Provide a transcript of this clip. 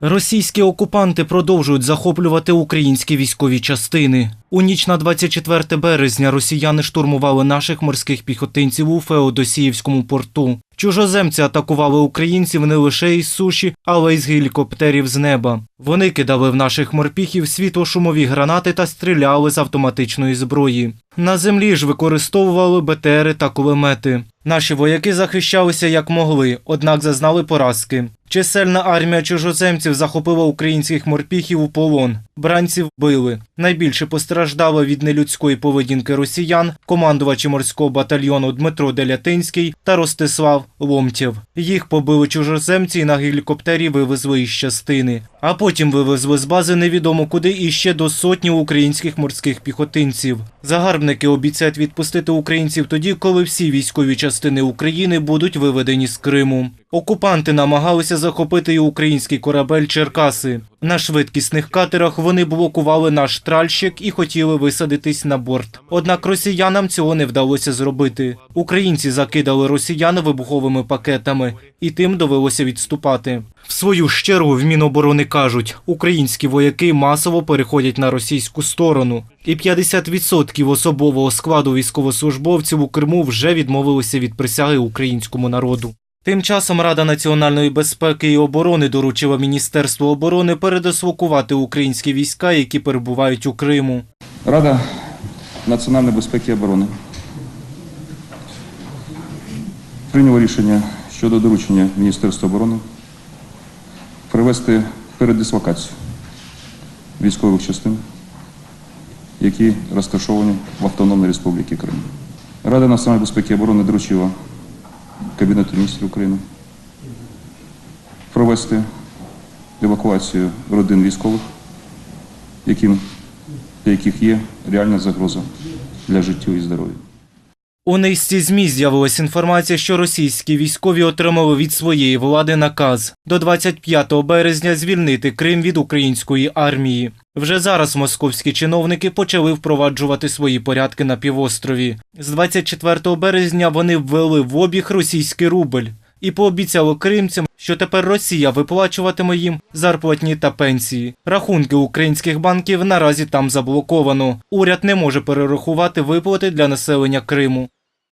Російські окупанти продовжують захоплювати українські військові частини. У ніч на 24 березня росіяни штурмували наших морських піхотинців у Феодосіївському порту. Чужоземці атакували українців не лише із суші, але й з гелікоптерів з неба. Вони кидали в наших морпіхів світлошумові гранати та стріляли з автоматичної зброї. На землі ж використовували БТРи та кулемети. Наші вояки захищалися як могли, однак зазнали поразки. Чисельна армія чужоземців захопила українських морпіхів у полон. Бранців били. Найбільше постраждало від нелюдської поведінки росіян командувачі морського батальйону Дмитро Делятинський та Ростислав Ломтєв. Їх побили чужоземці і на гелікоптері вивезли із частини. А потім вивезли з бази невідомо куди і ще до сотні українських морських піхотинців. Загарбники обіцяють відпустити українців тоді, коли всі військові частини України будуть виведені з Криму. Окупанти намагалися захопити і український корабель Черкаси. На швидкісних катерах вони блокували наш тральщик і хотіли висадитись на борт. Однак росіянам цього не вдалося зробити. Українці закидали росіян вибуховими пакетами, і тим довелося відступати. В свою ж в Міноборони кажуть, українські вояки масово переходять на російську сторону, і 50% особового складу військовослужбовців у Криму вже відмовилися від присяги українському народу. Тим часом Рада національної безпеки і оборони доручила Міністерству оборони передислокувати українські війська, які перебувають у Криму. Рада національної безпеки і оборони прийняла рішення щодо доручення Міністерства оборони провести передислокацію військових частин, які розташовані в Автономній Республіці Крим. Рада національної безпеки і оборони доручила Кабінету міністрів України провести евакуацію родин військових, яким для яких є реальна загроза для життя і здоров'я. У низці ЗМІ з'явилась інформація, що російські військові отримали від своєї влади наказ до 25 березня звільнити Крим від української армії. Вже зараз московські чиновники почали впроваджувати свої порядки на півострові. З 24 березня вони ввели в обіг російський рубль і пообіцяли кримцям, що тепер Росія виплачуватиме їм зарплатні та пенсії. Рахунки українських банків наразі там заблоковано. Уряд не може перерахувати виплати для населення Криму.